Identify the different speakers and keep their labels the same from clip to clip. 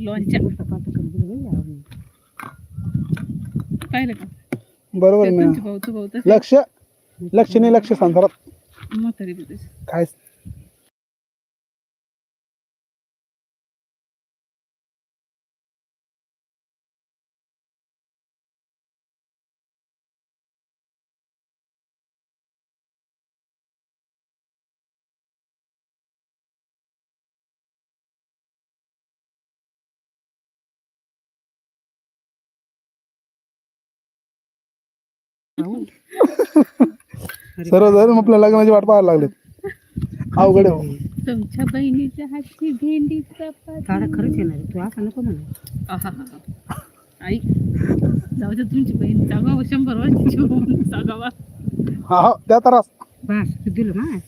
Speaker 1: लोणच्या. पाहिलं का
Speaker 2: बरोबर
Speaker 1: ते
Speaker 2: ना
Speaker 1: तुमचे भाऊ तू भाऊ तसे
Speaker 2: लक्ष लक्ष नाही लक्ष संसारात
Speaker 1: म्हातारी बी तशी.
Speaker 2: काय सर्व जण आपल्या लग्नाची वाट पाहायला लागलेत. अवघड आहे भाऊ.
Speaker 1: तुमच्या बहिणीच्या हातची भेंडी चपाती.
Speaker 3: खरंच येणार. तू असं नको म्हणू.
Speaker 1: आई जाऊ दे तुमची बहीण. जागावं शंभर जागावा
Speaker 2: हा हा त्या तर
Speaker 3: बस तू दिलं ना
Speaker 1: लय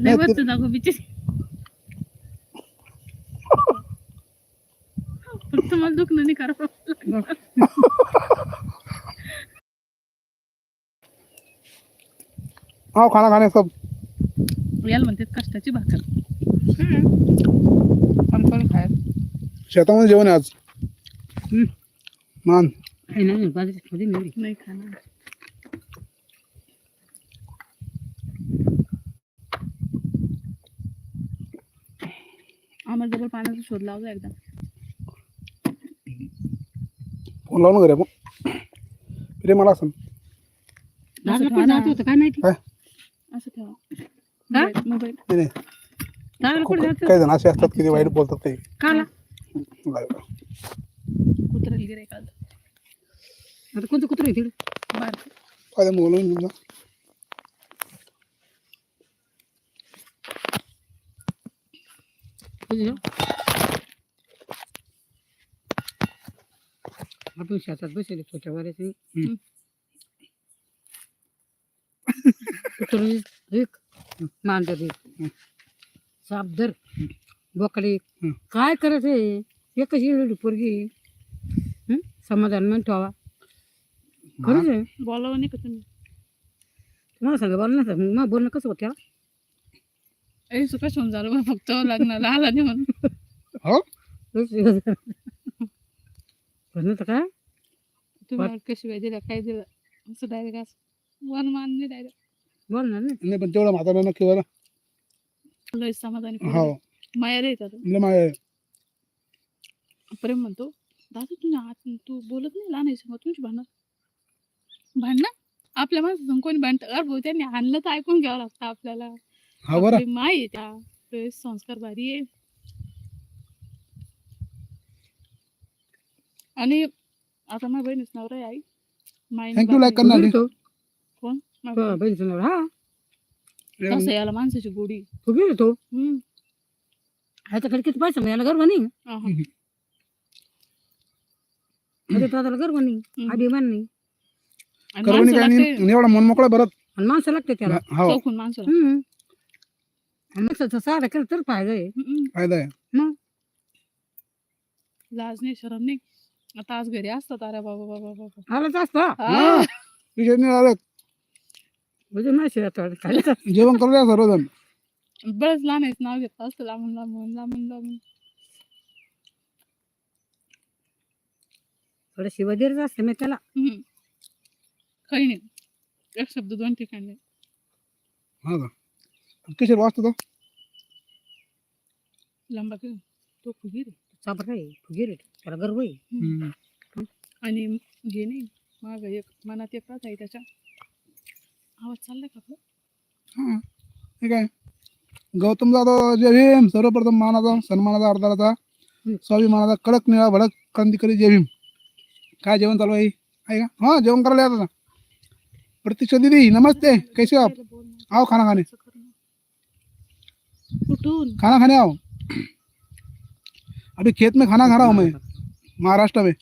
Speaker 2: नाही,
Speaker 1: वर्ष
Speaker 2: ते-
Speaker 1: जागो बिचारी. फक्त मला दुखणं नाही करावं
Speaker 2: हा खाना खाणे सब.
Speaker 1: याला म्हणतात कष्टाची भाकर.
Speaker 3: कणकण खाय
Speaker 2: शेतामध्ये जेवण आहे आज.
Speaker 3: हम्म.
Speaker 2: मान.
Speaker 3: आहे ना बाजरी मध्ये नेली
Speaker 1: नाही खाणार. आम्हाला डबल पाण्याचा शोध लावला एकदा.
Speaker 2: फोन लावून घरी आपण प्रेम मला असं
Speaker 1: ठेवा
Speaker 3: पण
Speaker 1: ना.
Speaker 3: जात होतं काय माहिती?
Speaker 2: काय?
Speaker 1: असं ठेवा. मोबाईल
Speaker 2: नाही नाही.
Speaker 3: दादा
Speaker 2: खूप
Speaker 3: कुठे जात
Speaker 2: काही जण असे असतात की ते वाईट बोलतात ते.
Speaker 3: काला.
Speaker 1: कुत्रा गिरे काल
Speaker 3: आता कोणतं कुत्र आहे तिकडे?
Speaker 2: काय बोलून
Speaker 3: तुझं आपण शेतात बसले छोट्या वाऱ्याचे
Speaker 2: हम्म.
Speaker 3: कुत्र एक मांजर एक साप धर बोकडे. काय करायचं आहे? एकच एवढी पोरगी. हं? समाधान म्हणून ठेवा. खरंच आहे?
Speaker 1: बोलावं नाही का तुम्ही?
Speaker 3: तुम्हाला सांगा बोल ना मग बोलणं कसं होत्या
Speaker 1: ए सुका होऊन झालं बा? फक्त लग्नाला आला नाही म्हणून.
Speaker 2: हो?
Speaker 3: तर काय?
Speaker 1: तुम्ही मला कशी वेळ दिल्या काय दिलं? असं डायरेक्ट असं. वन मान नाही डायरेक्ट
Speaker 3: बोलणार नाही.
Speaker 2: पण तेवढं म्हातारा नक्की बरं
Speaker 1: लय समाधानी
Speaker 2: हो.
Speaker 1: पोरगी. माया रे येतात
Speaker 2: लय माय
Speaker 1: प्रेम म्हणतो. दादा तुझ्या हात तू बोलत नाही लहान आहे तुमची भांडण. भांडणं? आपल्या माणसं कोणी भांडत? अरे भाऊ त्यांनी आणलं तर ऐकून घ्यावं लागतं आपल्याला.
Speaker 2: हा बरं.
Speaker 1: आपली माय आहे त्या. ते संस्कार भारी आहे. आणि आता माझ्या बहिणीच नवरा आहे आई.
Speaker 2: you, like
Speaker 1: बापाने-
Speaker 2: करणार.
Speaker 3: हो. बहिणीचं हा.
Speaker 1: कसं याला माणसाची गोडी.
Speaker 3: तू गेली तो
Speaker 1: हम्म.
Speaker 3: ह्याच्याकडे किती पैसा मिळाला गर्व नाही.
Speaker 1: अहं.
Speaker 3: म्हणजे दादाला गर्व नाही
Speaker 1: हम्म.
Speaker 3: अभिमान नाही.
Speaker 1: आणि
Speaker 2: करवणी
Speaker 1: माणसं
Speaker 2: काय
Speaker 1: लागते.
Speaker 2: नाही एवढा मन मोकळा भरत
Speaker 3: आणि माणसं लागते त्याला.
Speaker 2: हो
Speaker 1: चौकून माणसं
Speaker 3: हम्म. आणि माणसाचा सहारा केला तर फायदा आहे.
Speaker 1: हम्म.
Speaker 2: फायदा आहे.
Speaker 1: लाज नाही शरम नाही. आता आज घरी असतात अरे बाबा बाबा बाबा.
Speaker 3: आलाच असतो.
Speaker 1: हा.
Speaker 2: विषय नाही आलं.
Speaker 3: म्हणजे माहिती
Speaker 2: जेवण करूया सर्वजण.
Speaker 1: बरंच लहान आहेत नाव घेत असतं लांबून लांबून लांबून लांबून.
Speaker 3: थोडं शिवा देरच असते मी त्याला.
Speaker 1: हम्म. काही नाही. एक शब्द दोन ठिकाणी
Speaker 2: हा का? किशोर वाचतो तो.
Speaker 1: लांबा की तो फुगीर आहे.
Speaker 3: चाबर आहे. फुगीर आहे. त्याला गर्व आहे.
Speaker 2: हम्म.
Speaker 1: आणि हे नाही माग एक मनात एक आहे त्याच्या. आवाज चाललाय का आपला?
Speaker 2: हा. ठीक आहे गौतम जाधव जय भीम सर्वप्रथम मानाचा सन्मानाचा
Speaker 3: हम्म.
Speaker 2: स्वाभिमानाचा कडक निळा भडक क्रांतिकारी जय भीम. काय जेवण चालू आहे? आहे का? हा जेवण करायला ना प्रतीक्षा दीदी नमस्ते. कैसे हो आप? आओ खाना खाने
Speaker 1: कुठून?
Speaker 2: खाना खाने आओ. अभी खेत में खाना खा रहा हूँ मैं. महाराष्ट्र में?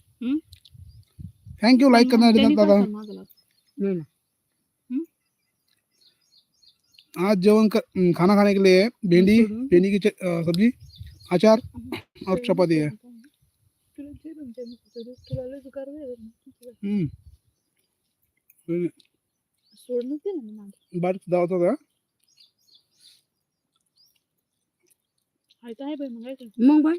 Speaker 2: थैंक यू लाइक करना दादा
Speaker 1: पण मागं लागलं.
Speaker 3: नाही ना
Speaker 2: आज जेवण कर, खाना खाने के लिए भिंडी. भिंडी की सब्जी अचार और चपाती है।
Speaker 1: मागे.
Speaker 2: बारीक दावत होता
Speaker 3: बाय.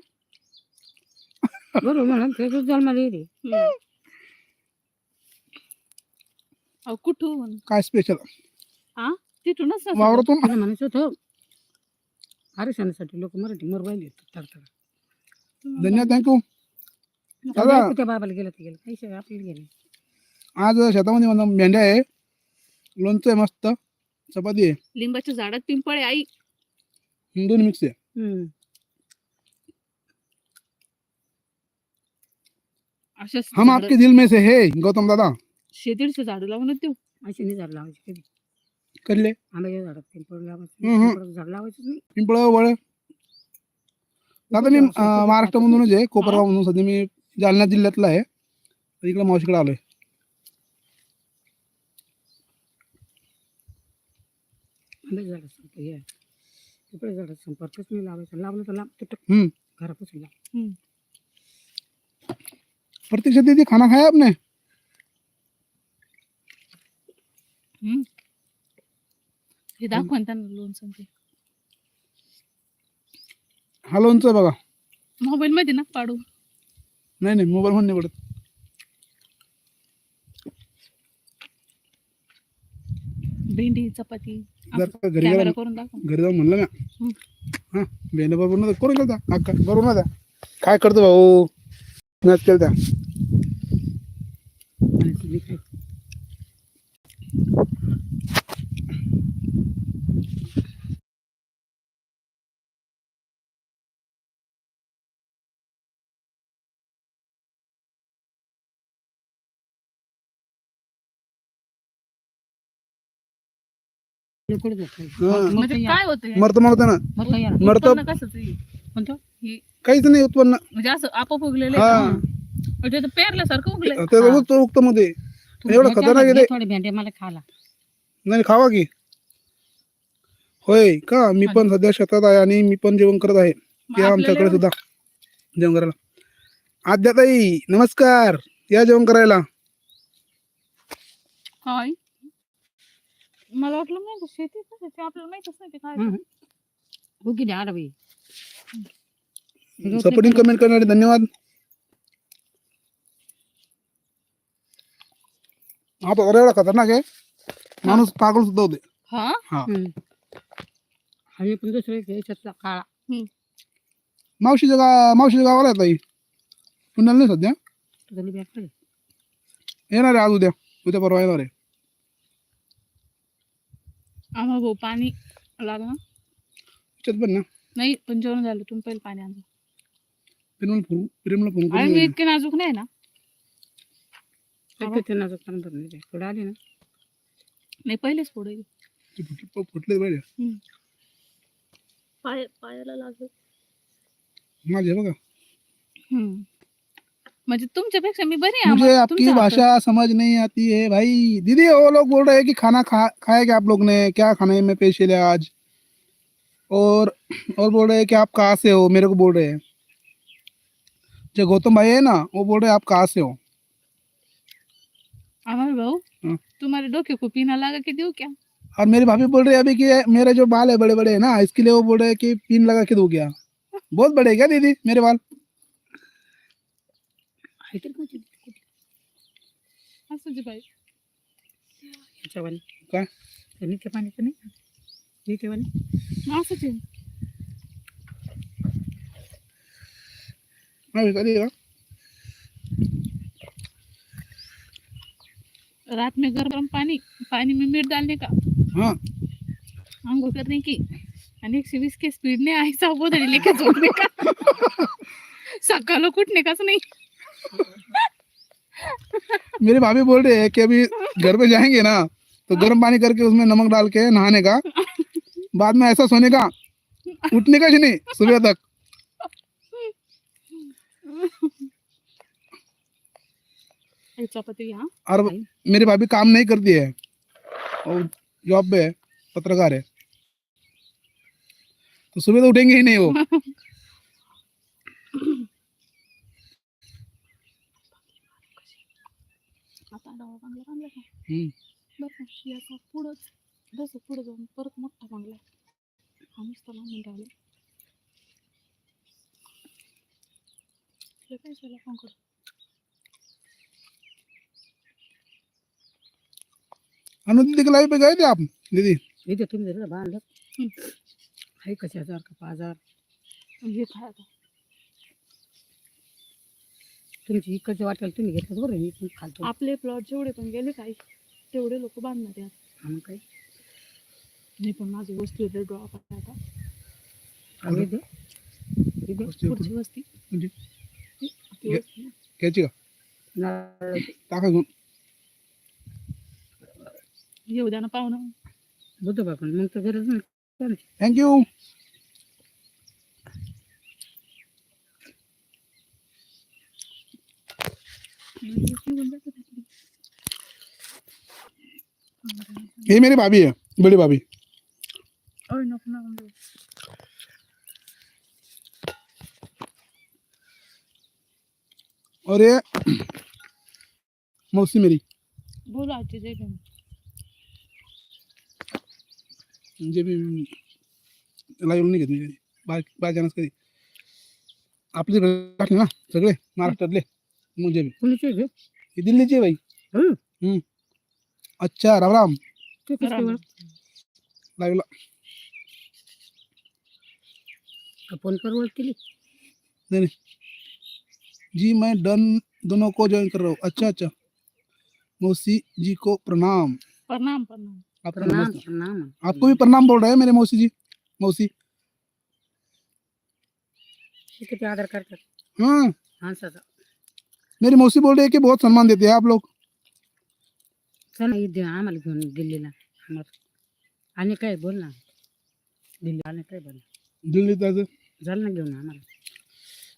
Speaker 3: बरोबर म्हणा जन्माला येते.
Speaker 1: कुठून
Speaker 2: काय स्पेशल
Speaker 1: तिथूनच ना
Speaker 2: वावरातून?
Speaker 3: मला म्हणायचं होतं आरक्षणासाठी लोक मराठी मोरबाईल येतात तर
Speaker 1: सगळं.
Speaker 2: धन्यवाद थँक्यू दादा.
Speaker 3: त्या बाबाला गेलं ते गेलं. पैसे आपल्याला गेले
Speaker 2: आज शेतामध्ये मला भेंड्या आहे. लोणचं आहे मस्त. चपाती आहे.
Speaker 1: लिंबाच्या झाडात पिंपळ आहे आई.
Speaker 2: दोन मिक्स आहे.
Speaker 3: हम्म.
Speaker 1: अशा
Speaker 2: हम आपके दिल में से है गौतम दादा.
Speaker 1: शेतीडचे झाड लावून देऊ.
Speaker 3: अशी नाही झाड लावायची कधी.
Speaker 2: करले
Speaker 3: आंब्याच्या झाडात पिंपळ
Speaker 2: हम्म.
Speaker 3: झाड लावायचं नाही.
Speaker 2: पिंपळ वळ. दादा मी अं, महाराष्ट्रामधूनच आहे कोपरगाव मधून सध्या मी जालना जिल्ह्यातला आहे. तर इकडे मावशीकडे आलोय.
Speaker 3: आंब्याच्या झाडात संपर्क हे पिंपळाच्या झाडात संपर्कच नाही लावायचा. लावलं तर लांब तुटक
Speaker 2: हम्म.
Speaker 3: घरापासून लांब
Speaker 2: प्रतीक्षा दीदी खाना खाया आपने
Speaker 1: हे दाखवा ना त्यांना लोणचं ते.
Speaker 2: हा लोणचं बघा.
Speaker 1: मोबाईल मध्ये ना पाडू.
Speaker 2: नाही नाही मोबाईल म्हणून नाही पडत.
Speaker 1: भेंडी चपाती
Speaker 2: जर का घरी
Speaker 1: कॅमेरा
Speaker 2: गेला
Speaker 1: करून दाखव.
Speaker 2: घरी जाऊन म्हणलं. ना. हा बेन बरोबर ना करून गेलता. अक्का बरोबर ना त्या काय करतो भाऊ? मॅच केलता
Speaker 3: आणि तुम्ही काय कुठे जात
Speaker 2: हा.
Speaker 1: म्हणजे काय होतं
Speaker 2: मरत मरत ना. मरत. काहीच नाही उत्पन्न.
Speaker 1: म्हणजे असं आपोआप उगलेलं
Speaker 2: हा.
Speaker 1: का? म्हणजे ते पेरल्यासारखं उगलंय.
Speaker 2: ते उगत उगत मध्ये. एवढं खतरनाक आहे
Speaker 3: घे
Speaker 2: ते.
Speaker 3: थोडे भेंड्या मला खाला
Speaker 2: नाही खावा की. होय का? मी पण सध्या शेतात आहे आणि मी पण जेवण करत आहे.
Speaker 1: मग
Speaker 2: या
Speaker 1: आपल्याला
Speaker 2: आमच्याकडे सुद्धा. जेवण करायला. आद्याताई नमस्कार. या जेवण करायला.
Speaker 1: काय मला वाटलं नाही शेती ते आपल्याला माहितच नाही ते काय
Speaker 3: हम्म. हो की द्या बाई
Speaker 2: सपोर्टिंग कमेंट करणारे धन्यवाद. हा तो एवढा खतरनाक आहे. माणूस पागल सुद्धा होते.
Speaker 1: हा?
Speaker 2: हा.
Speaker 3: आणि पण दुसरं एक याच्यातला काळा.
Speaker 2: मावशीच्या गाव मावशीच्या गावाला आहे ताई. पुण्याला नाही सध्या.
Speaker 3: बॅग
Speaker 2: येणार आहे आज उद्या. उद्या परवा येणार आहे.
Speaker 1: आम्हा भाऊ पाणी लागलं.
Speaker 2: त्याच्यात पण ना.
Speaker 1: नाही पण जेवण झालं तुम्ही पहिले पाणी आणलं
Speaker 2: प्रेमला फोन प्रेमला फोन
Speaker 1: आणि मी
Speaker 2: करून
Speaker 1: इतके नाजूक नाही ना.
Speaker 3: ते नाजूक पर्यंत नाही ते. पुढे आली ना.
Speaker 1: नाही पहिलेच पुढे
Speaker 2: ते फुटले फुटले पाहिजे
Speaker 1: पाय पायाला लागलं.
Speaker 2: माझे बघा.
Speaker 1: म्हणजे तुमच्यापेक्षा मी बरी आहे
Speaker 2: मुझे आपकी
Speaker 1: तुमच्या
Speaker 2: भाषा समझ नहीं आती है भाई। दीदी वो लोग बोल रहे हैं कि खाना खा खाया क्या आप लोग ने? क्या खाने में पेश लिया आज। और और बोल रहे हैं कि आप कहाँ से हो? मेरे को बोल रहे हैं। जो गौतम भाई है ना वो बोल रहे हैं आप कहाँ से हो.
Speaker 1: आम्हाला भाऊ
Speaker 2: हं.
Speaker 1: तुम्हारे डोके को पीना लगा के देऊ क्या?
Speaker 2: और मेरी भाभी बोल रही है अभी कि मेरे जो बाल है बड़े बड़े है ना इसके लिए वो बोल रहे हैं कि पिन लगा के दो क्या? बहुत बड़े हैं क्या दीदी मेरे बाल?
Speaker 3: आहे तर कोणती?
Speaker 1: असं जे
Speaker 2: काय
Speaker 3: ते पाण्याचं नाही? का?
Speaker 1: असंच आहे? रात में गरम पानी पानी में मिर्च डालने का?
Speaker 2: हाँ.
Speaker 1: अंगो करने की. आणि एकशे वीस के स्पीड ने ऐसा बोधडी लेके झोपने का? सकाळ कुठने काच नाही?
Speaker 2: मेरी भाभी बोल रहे है कि अभी घर पे जाएँगे ना तो गर्म पानी करके उसमें नमक डाल के नहाने का। बाद में ऐसा सोने का उठने का ही नहीं सुबह तक। और मेरी भाभी काम नहीं करती है और जॉब पे है पत्रकार है। तो सुबह तो उठेंगे ही नहीं वो।
Speaker 1: बांगला बांधला का? बरं का याचा पुढंच जसं पुढं जाऊन परत मोठा बांगला. हा नुसता लांबून राहिला. काय झालं पंकड
Speaker 2: अनु दीदी के लाइव पे गए थे आप दीदी.
Speaker 3: ये देखिए मेरे बांध
Speaker 1: है का
Speaker 3: तुमची इकडचं वाटेल तुम्ही घेतलं बरं मी पण खालतो.
Speaker 1: आपले प्लॉट जेवढे पण गेले काही तेवढे लोक बांधणार आहे
Speaker 3: मग काय?
Speaker 1: मी पण माझी वस्तू येते ड्रॉप आता.
Speaker 3: आणि इथे इथे
Speaker 2: वस्ती
Speaker 1: पुढची? वस्ती.
Speaker 2: म्हणजे?
Speaker 1: आपली
Speaker 2: घे.
Speaker 1: वस्ती. ना.
Speaker 2: घ्यायची का?
Speaker 3: नारळाची
Speaker 2: टाका घेऊन.
Speaker 1: येऊ द्या ना पाहुणं.
Speaker 3: बुद्ध बापन मग तर गरज नाही.
Speaker 2: थँक्यू ये मेरी भाभी है बड़ी भाभी।
Speaker 1: ओय नको नको
Speaker 2: और ये मौसी मेरी।
Speaker 1: बोला आजी जय भीम
Speaker 2: म्हणजे मी लाईव्ह नाही घेत मी कधी बाय बाय चान्स कधी आपली राहते ना सगळे महाराष्ट्रातले म्हणजे मी
Speaker 3: कुणीचे घे
Speaker 2: ही? दिल्लीची आहे बाई
Speaker 3: हं.
Speaker 2: हम्म. अच्छा राम राम।
Speaker 3: ते कसं
Speaker 1: राम.
Speaker 3: ओळख?
Speaker 2: लाईव्हला
Speaker 3: का फोन पर ओळख केली
Speaker 2: जी मैं डन दोनों को ज्वाइन कर रहा हूँ। अच्छा अच्छा। मौसी जी को प्रणाम।
Speaker 1: प्रणाम प्रणाम।
Speaker 2: आपको
Speaker 3: प्रणाम
Speaker 2: नमस्कार
Speaker 3: प्रणाम।
Speaker 2: आपको भी प्रणाम बोल रहे हैं मेरे मौसी जी। मौसी।
Speaker 3: हे किती आदर करतात
Speaker 2: हाँ।
Speaker 3: माणसाचा
Speaker 2: मेरी मौसी बोल रही है कि बहुत सम्मान देते हैं आप लोग।
Speaker 3: चला इथे आम्हाला घेऊन दिल्लीला आम्हाला आणि काय बोल ना दिल्ली आणि काय बोल
Speaker 2: दिल्ली तक
Speaker 3: झालं ना घेऊन आम्हाला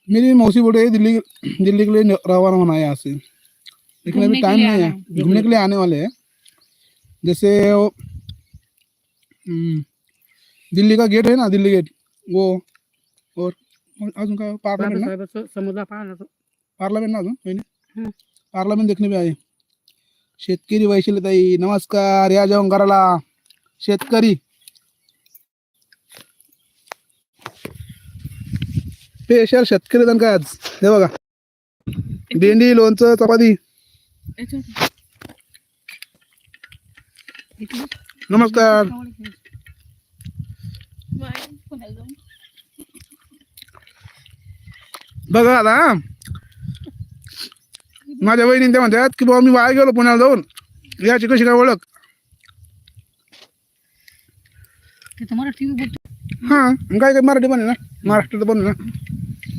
Speaker 2: मेरी मौसी बोल रही है दिल्ली दिल्ली के लिए रवाना होना है यहाँ से। लेकिन अभी टाइम नहीं है। घूमने के लिए आने वाले हैं। जैसे वो हम्म, दिल्ली का गेट है ना दिल्ली गेट वो और और अजून काय पार्लमेंट ना?
Speaker 3: समुद्र पाहणार
Speaker 2: पार्लमेंट ना अजून. पार्लमेंट देखने भी आए शेतकरी वैशिलताई नमस्कार. या जेवण करायला. शेतकरी. स्पेशल शेतकरी दण काय आज? हे बघा. भेंडी लोणचं चपाती. नमस्कार. बघा आता माझ्या बहिणी त्या म्हणतात की बाबा मी वाया गेलो पुण्याला जाऊन. याची कशी काय ओळख? हा काय काय मराठी आहे ना? महाराष्ट्रात आहे ना.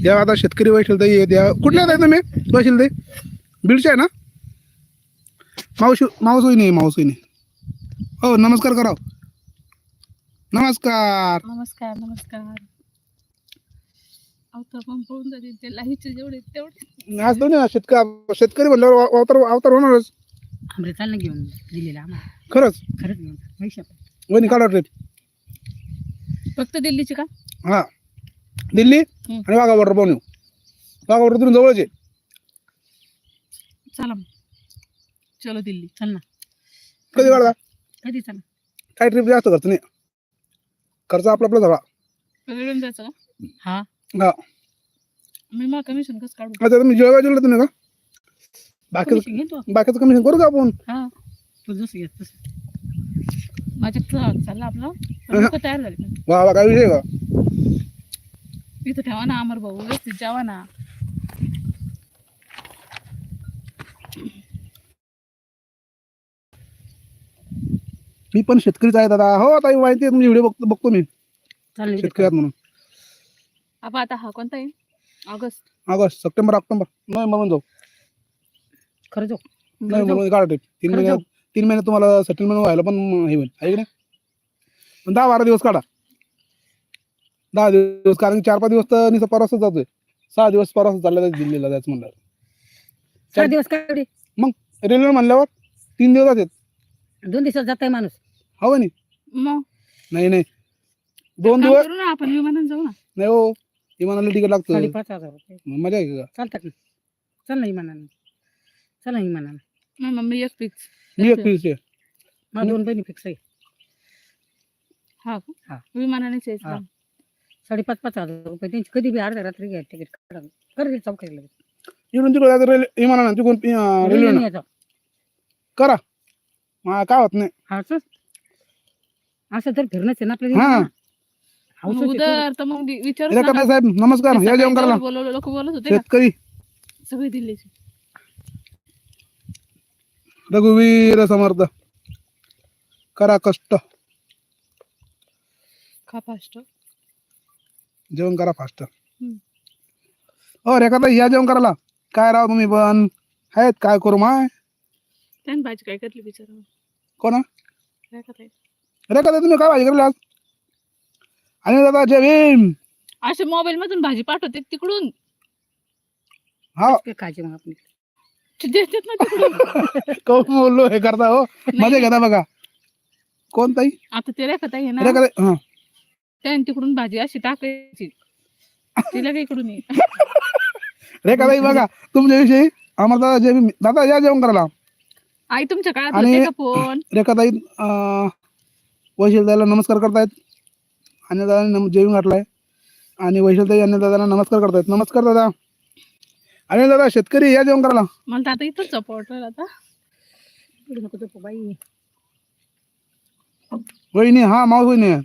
Speaker 2: या आता शेतकरी वैशिलताई आहेत या कुठल्या आहेत तुम्ही? वैशिलताई बीडच्या आहे ना? मावशी मावसोई नाही मावसोई नाही हो नमस्कार करा नमस्कार.
Speaker 1: नमस्कार नमस्कार. अवतार पण पळून जाते ते जेवढे तेवढे.
Speaker 2: आज दोन्ही ना शेतकरी शेतकरी म्हणल्यावर अवतार अवतार होणारच.
Speaker 3: आमरे चाल ना घेऊन दिल्लीला आम्हाला.
Speaker 2: खरंच?
Speaker 3: खरंच घेऊन. पैसे
Speaker 2: वहिनी काढा ट्रिप.
Speaker 1: फक्त दिल्लीची का?
Speaker 2: हा. दिल्ली. आणि वाघा बॉर्डर पाहून येऊ. वाघा बॉर्डर तुम्ही जवळच आहे.
Speaker 1: चला मग. चलो दिल्ली.
Speaker 3: चल ना.
Speaker 2: कधी काढता?
Speaker 3: कधी चला?
Speaker 2: काय ट्रिप जास्त खर्च नाही. खर्च आपला आपला
Speaker 1: वेळून जायचं का?
Speaker 3: हा.
Speaker 2: हा.
Speaker 1: मी मग कमिशन कसं काढू?
Speaker 2: आता तुम्ही तुम्ही का? बाकीचं
Speaker 3: घेतो.
Speaker 2: बाकीचं कमिशन करू का आपण?
Speaker 1: हा.
Speaker 3: तू जसं घेत तसं.
Speaker 1: माझ्या चाललं आपलं. पण लोकं तयार झाले
Speaker 2: वा वा काय विषय का?
Speaker 1: इथं ठेवा ना अमर भाऊ. व्यवस्थित जेवा ना.
Speaker 2: मी पण शेतकरीच आहे दादा. हो आता माहिती आहे तुमचे व्हिडिओ बघतो बघतो मी.
Speaker 3: चाल ना
Speaker 2: शेतकरी आहेत म्हणून.
Speaker 1: आपण आता हा कोणता आहे? ऑगस्ट.
Speaker 2: August September October. नोव्हेंबरमध्ये जाऊ.
Speaker 3: खरं जाऊ.
Speaker 2: नोव्हेंबरमध्ये काढा ट्रिप तीन
Speaker 3: खरं
Speaker 2: महिन्यात तीन महिने तुम्हाला सेटलमेंट व्हायला पण हे होईल. आहे की नाही? पण दहा बारा दिवस काढा. दहा दिवस कारण की चार पाच दिवस तर निसं परवासच जातोय. सहा दिवस परवास चालला दिल्लीला जायचं म्हणलं
Speaker 3: चार दिवस काढे
Speaker 2: रेल्वे म्हणल्यावर तीन दिवस आहेत
Speaker 3: दोन दिवसात जाताय माणूस.
Speaker 2: हवं नाही?
Speaker 1: मग?
Speaker 2: नाही नाही. दोन
Speaker 1: काम
Speaker 2: दिवस
Speaker 1: करू ना आपण विमानात जाऊ ना.
Speaker 2: नाही हो. विमानाला तिकीट लागतं.
Speaker 3: साडेपाच हजार रुपये.
Speaker 2: मग मजा आहे का?
Speaker 3: चालतात ना चल ना विमानाने चल ना विमानाने
Speaker 1: मग मम्मी एक फिक्स
Speaker 2: मी एक पीस आहे
Speaker 3: मला दोन बहिणी फिक्स आहे.
Speaker 1: हा
Speaker 3: हा.
Speaker 1: विमानानेच यायचं.
Speaker 3: हा. साडेपाच पाच हजार रुपये. त्यांची कधी बी अर्ध्या रात्री घ्या तिकीट काढा. कर चौकशी लगेच.
Speaker 2: इकडून तिकडे जायचं रेल्वे तिकडून रेल्वेनं
Speaker 3: यायचं.
Speaker 2: करा. मला काय होत नाही.
Speaker 3: असं असं तर फिरणंच आहे ना
Speaker 2: हा.
Speaker 3: आपल्याला
Speaker 1: उदर तर मग विचारू
Speaker 2: रेखाताई साहेब नमस्कार या जेवण करायला.
Speaker 1: बोलवलं लोक बोलत होते ना.
Speaker 2: शेतकरी.
Speaker 1: सगळे दिल्लीचे.
Speaker 2: रघुवीर समर्थ. करा कष्ट.
Speaker 1: खा फास्ट.
Speaker 2: जेवण करा फास्ट. हो रेखाताई या जेवण करायला. काय राव तुम्ही पण? आहेत काय करू माय?
Speaker 1: त्याने भाजी काय करली बिचारा
Speaker 2: कोणा?
Speaker 1: करताय
Speaker 2: रेखाताई तुम्ही काय भाजी करायला आज? आणि दादा जय भीम.
Speaker 1: असे मोबाईल मधून भाजी पाठवते तिकडून.
Speaker 2: हा.
Speaker 3: काय खायचे मग आपण
Speaker 1: ते देतात ना तिकडून.
Speaker 2: कौन बोललो हे करता हो? मजा घेता बघा. कोण ताई?
Speaker 1: आता ते रेखत आहे ना.
Speaker 2: रेखाताई हा.
Speaker 1: त्याने तिकडून भाजी अशी टाकायची. तिला काही इकडून ये.
Speaker 2: रेखाताई बघा तुमच्याविषयी आम्हाला दादा भीम. दादा या जेवण करायला.
Speaker 1: आई तुमच्या काळात
Speaker 2: आणि-
Speaker 1: होते का फोन
Speaker 2: रेखाताई वैशिलताईला नमस्कार करतायत. आणि दादा जेवण घातलाय. आणि वैशिलताई आणि दादाला नमस्कार करतायत. नमस्कार दादा. आणि दादा शेतकरी या जेवण करायला.
Speaker 1: मला तर आता इथंच सपोर्ट आता.
Speaker 3: नको तो बाई.
Speaker 2: वहिनी हा माऊस वहिनी आहे.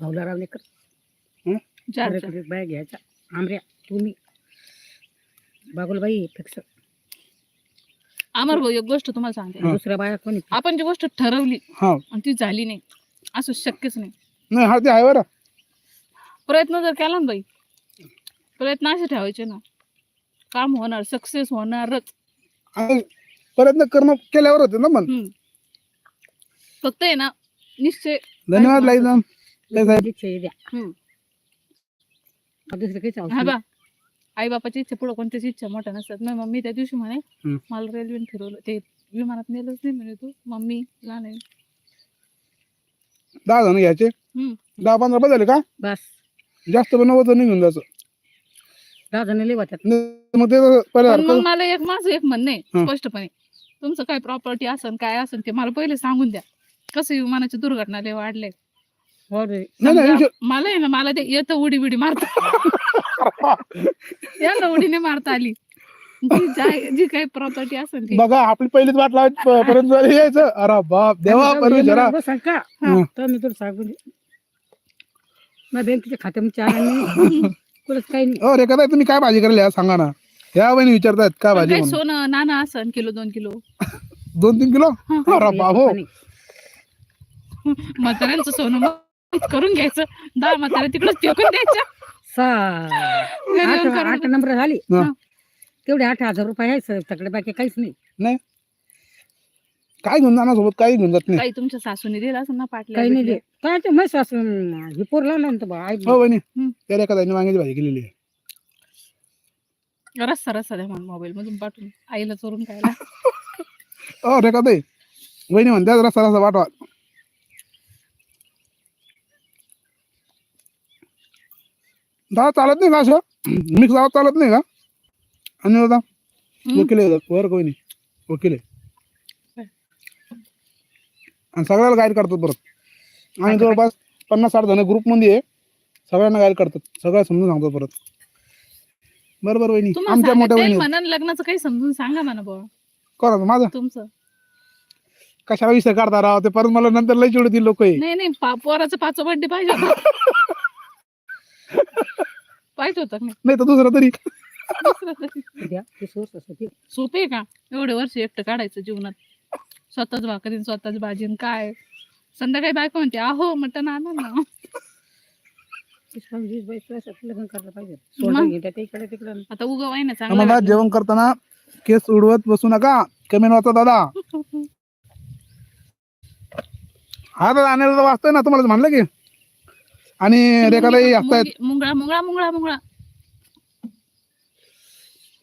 Speaker 3: भाऊला रावणे कर
Speaker 1: चार
Speaker 3: अरे बाया घ्यायचा? आमऱ्या तुम्ही बागुलबाई फिक्स.
Speaker 1: अमर भाऊ एक गोष्ट तुम्हाला सांगते.
Speaker 2: हा.
Speaker 3: दुसऱ्या बाया कोणी?
Speaker 1: आपण जी गोष्ट ठरवली
Speaker 2: हा.
Speaker 1: आणि ती झाली नाही असं शक्यच नाही.
Speaker 2: नाही हा ते आहे बरं.
Speaker 1: प्रयत्न जर केला ना बाई प्रयत्न असे ठेवायचे ना. काम होणार सक्सेस होणारच.
Speaker 2: आणि प्रयत्न करणं केल्यावर होते ना
Speaker 1: हम्म. फक्त आहे ना निश्चय.
Speaker 2: धन्यवाद लाई साहेब.
Speaker 3: दीक्षा हे द्या.
Speaker 1: हम्म.
Speaker 3: हा, दुसरं काहीच
Speaker 1: हा
Speaker 3: आवश्यक
Speaker 1: बा. आई बापाची इच्छा पुढे कोणत्याच इच्छा मोठ्या नसतात. मग मम्मी त्या दिवशी म्हणे
Speaker 2: हम्म.
Speaker 1: मला रेल्वेने फिरवलं. ते विमानात नेलंच नाही म्हणे तू. मम्मी लहान आहे
Speaker 2: दहा जण घ्यायचे.
Speaker 1: हम्म.
Speaker 2: दहा पंधरा बस झाले का?
Speaker 3: बस.
Speaker 2: जास्त पण नव्वद जण घेऊन जायचं.
Speaker 3: दहा जण लई होत्यात
Speaker 2: नाही, मग ते पहिल्या
Speaker 1: पण मग मला एक माझं एक म्हणणं आहे
Speaker 2: हं.
Speaker 1: स्पष्टपणे. तुमचं काय प्रॉपर्टी असन काय असन ते मला पहिले सांगून द्या. कसं विमानाची दुर्घटना लय वाढले
Speaker 3: हो रे.
Speaker 2: नाही नाही
Speaker 1: समजा
Speaker 2: विषय-
Speaker 1: मला आहे ना मला ते येतं उडी बिडी मारता. याला उडीने मारता आली. जी जाय- जी काही प्रॉपर्टी असेल ती.
Speaker 2: बघा आपली पहिलीच वाट लावायची प- यायचं. अरे बाप देवा परमेश्वरा
Speaker 3: बस सांगा
Speaker 2: हं.
Speaker 3: तर मी तुला सांगून दे. माझ्या बँकेच्या खात्यामध्ये चार आणि कुठंच काही नाही.
Speaker 2: रेखा तुम्ही काय भाजी करायला या सांगा ना. या बहिणी विचारतायत काय
Speaker 1: पण
Speaker 2: भाजी
Speaker 1: काही
Speaker 2: म्हणून?
Speaker 1: सोनं? नाणं असन किलो दोन किलो.
Speaker 2: दोन तीन किलो? अरे बाप हो
Speaker 3: आणि
Speaker 1: म्हाताऱ्यांचं सोनं मग करून घ्यायचं. दहा म्हाताऱ्या तिकडच फेकून द्यायच्या.
Speaker 3: सहा
Speaker 1: घरी
Speaker 3: आठ
Speaker 1: येऊन करून
Speaker 3: आठ नंबर झाली.
Speaker 2: हा.
Speaker 3: तेवढे आठ हजार रुपये आहे सर. तकडे बाकी काहीच नाही.
Speaker 2: नाही. काय घेऊन जाणार सोबत काही घेऊन जात नाही.
Speaker 1: काही तुमच्या सासूने दिलं असं ना पाटल्या
Speaker 3: काही नाही. दे काय ते मस्त असं हे पोर लावला ना तो बा आई
Speaker 2: हो बहिणी
Speaker 1: हम्म.
Speaker 2: त्या रेखा ताईने वांग्याची भाजी केलेली आहे.
Speaker 1: रस्ता रस्ता द्या मला मोबाईल मधून पाठवून. आईला चोरून खायला.
Speaker 2: हो रेखा ताई वहिनी म्हणते रस्ता रस्ता वाटवा दादा चालत नाही का असं? मिक्स दावा चालत नाही का? आणि दादा
Speaker 1: हम्म.
Speaker 2: वकील आहे वर कोणी नाही. वकील आहे. आणि सगळ्याला गाईड करतात परत. आणि जवळपास पन्नास साठ जण ग्रुपमध्ये आहे. सगळ्यांना गाईड करतात. सगळ्या समजून सांगतात परत. बरोबर वहिनी.
Speaker 1: तुम्हाला
Speaker 2: आमच्या मोठ्या
Speaker 1: सांगता येईल
Speaker 2: वहिनी
Speaker 1: म्हणा लग्नाचं काही समजून सांगा म्हणा बुवा.
Speaker 2: करा माझं?
Speaker 1: तुमचं.
Speaker 2: कशाला विषय काढता राव? ते परत मला नंतर लई चिडतील लोक
Speaker 1: नाही नाही पा- पोराचा पाचवा बर्थडे पाहिजे होता. पाहिजे होता का नाही?
Speaker 2: तरी दुसरा तरी.
Speaker 3: द्या ते सोर्स असं ते
Speaker 1: सोपं आहे का? एवढे वर्ष एकटं काढायचं जीवनात. स्वतःच भाकरीन स्वतःच भाजीन काय? संध्याकाळी बायको म्हणते आहो मटण आणा ना.
Speaker 3: वीस पंचवीस बाईस वर्षात लग्न करायला पाहिजे.
Speaker 1: मग?
Speaker 3: सोडून घेत्या ते इकडे तिकडे.
Speaker 1: आता उगा वाय ना
Speaker 2: आम्हाला
Speaker 1: चांगलं
Speaker 2: जेवण करताना केस उडवत बसू नका. कमेंट वाचा दादा. हा दादा दादा वाचतोय ना तुम्हाला म्हणलं की? आणि रेखाताई असतायत.
Speaker 1: मुंगळा मुंगळा मुंगळा मुंगळा.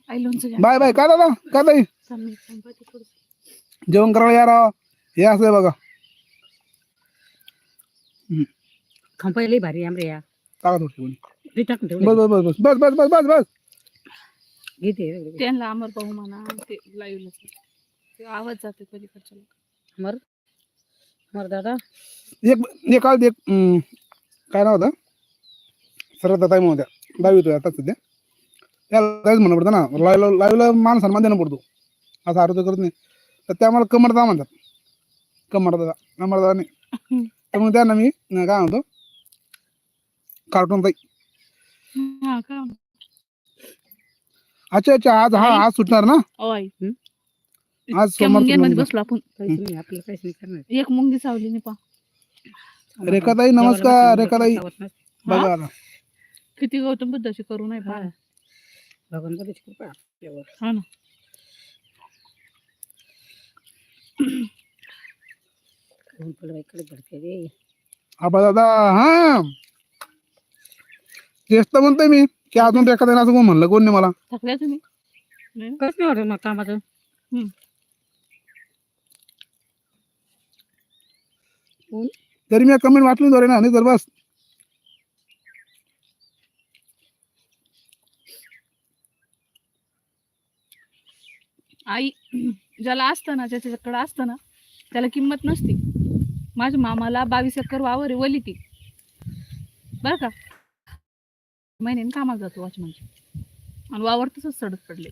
Speaker 2: बाय बाय काय दादा काय ताई. जेवण करायला या राव. हे असं आहे बघा.
Speaker 3: खंपायला भारी आमरे या.
Speaker 2: टाका थोडी बस
Speaker 3: ठेवलं
Speaker 2: बस बस बस बस बस बस बस.
Speaker 3: घेते
Speaker 1: त्यांना अमर पाहू म्हणा ते लाईव्ह ते आवाज जाते पलीकडच्या लोक
Speaker 3: मर मर दादा?
Speaker 2: एक एक काय नाव होतं? सरळ ताई म्हणून होत्या दहावीत होत्या आता सध्या. त्याला काहीच म्हणणं पडतं ना. लाईव्ह लाईव्हला मान सन्मान देणं पडतो. असं आरोग्य करत नाही. तर त्या मला कमरदा म्हणतात. कमरदा कमरदा नाही तर मग त्यांना मी काय म्हणतो? कार्टून ताई.
Speaker 1: हा का?
Speaker 2: अच्छा अच्छा आज हा आज सुटणार ना?
Speaker 3: हं?
Speaker 2: आज
Speaker 1: इतक्या
Speaker 2: सोमवार
Speaker 1: मुंग्यांमध्ये
Speaker 2: तुम्ही-
Speaker 1: बसलो आपण.
Speaker 3: काहीच नाही आपल्याला काहीच नाही करणार
Speaker 1: एक मुंगी सावली नाही पा
Speaker 2: रेखाताई नमस्कार रेखाताई. बघा आता.
Speaker 1: किती गौतम बुद्धाची करू नाही पा
Speaker 3: कृपा आपल्यावर.
Speaker 1: हा ना.
Speaker 3: ऊन पडलं इकडे भडके रे?
Speaker 2: आबा दादा हा. तेच तर म्हणतोय मी की अजून रेखाताई असं कोण म्हणलं कोण नाही मला.
Speaker 1: थकल्या तुम्ही? नाही?
Speaker 3: कसं नाही वाटत मग कामाचं?
Speaker 2: तरी मी कमेंट दोरे ना नाही तर बस.
Speaker 1: आई ज्याला असतं ना ज्याच्याकडं असतं ना त्याला किंमत नसती. माझ्या मामाला बावीस एकर वावर आहे वली ती. बरं का? महिन्याने कामाला जातो वॉचमनची म्हणजे. आणि वावर तसंच सडत पडले.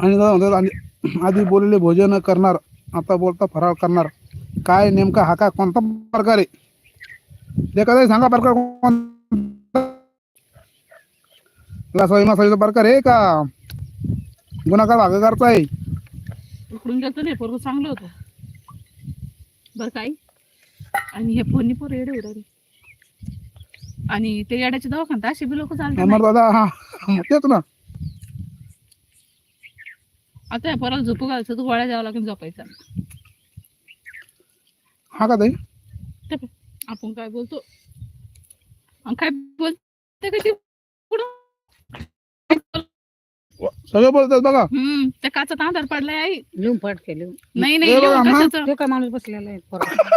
Speaker 2: आणि दादा म्हणतात आधी- आधी बोललेले भोजन करणार आता बोलता फराळ करणार. काय नेमका हा काय कोणता प्रकार आहे? एखादा सांगा प्रकार कोणता? लसवाई प्रकार आहे का? गुन्हाकार भागाकारचा आहे.
Speaker 1: इकडून गेलं नाही पोरग चांगलं होतं. बरं काय आणि हे फोनी पोर येडे उडे आणि ते येड्याच्या दवाखान्यात असे बी लोक चालतात
Speaker 2: अमर दादा हा तेच ना.
Speaker 1: आता या पोराला झोपू घालायचं तर गोळ्या द्यावं लागेल झोपायचा.
Speaker 2: हा का ताई?
Speaker 1: ते आपण काय बोलतो? आणि काय बोलते का ते? पुढं?
Speaker 2: सगळं बोलतात बघा
Speaker 1: हम्म त्या काचात आधार पडलाय आई
Speaker 3: लिहून फटके लिहून
Speaker 1: नाही नाही
Speaker 2: हे बघा,
Speaker 1: एवढं
Speaker 2: मग.
Speaker 1: कशाचं?
Speaker 3: ते काय माणूस बसलेला आहे पोरात.